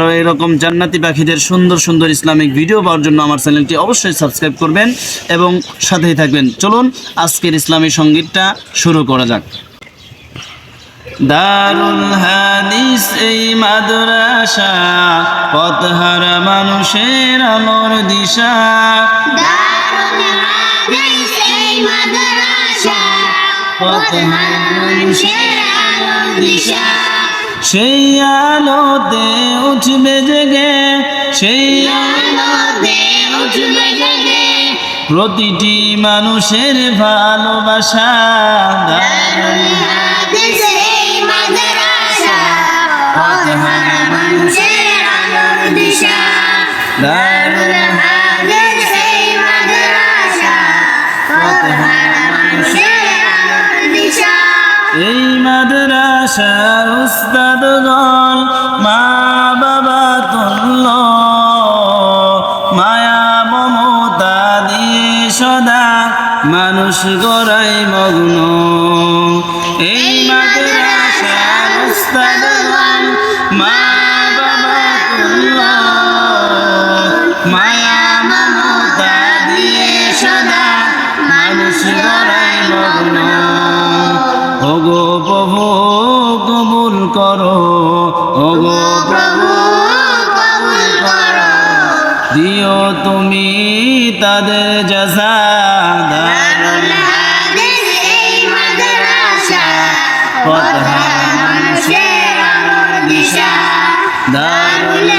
আরও এরকম জান্নাতি পাখিদের সুন্দর সুন্দর ইসলামিক ভিডিও পাওয়ার জন্য আমার চ্যানেলটি অবশ্যই সাবস্ক্রাইব করবেন এবং সাথেই থাকবেন। চলুন, আজকের ইসলামী সঙ্গীতটা শুরু করা যাক। দারুল হাদিস এই মাদ্রাসা, পথহারা মানুষের আলোর দিশা। পথহারা মানুষের আলোর দিশা। সেই আলোতে উঠবে জেগে সেই আলোতে উঠবে জেগে। প্রতিটি মানুষের ভালোবাসা মানুষের আলোর দিশা। দারুল মাদ্রাসার উস্তাদগণ মা বাবা তুল্য, মায়া মমতা দিয়ে সদা, মানুষ গড়াই মগ্ন। এই মাদ্রাসার উস্তাদগণ মা বাবা তুল্য, মায়া ওগো প্রভু কবুল করো। দিও তুমি তাদের জাজা দারুল হাদিস এই মাদ্রাসা পথ মানুষের আলোর দিশা। দারুল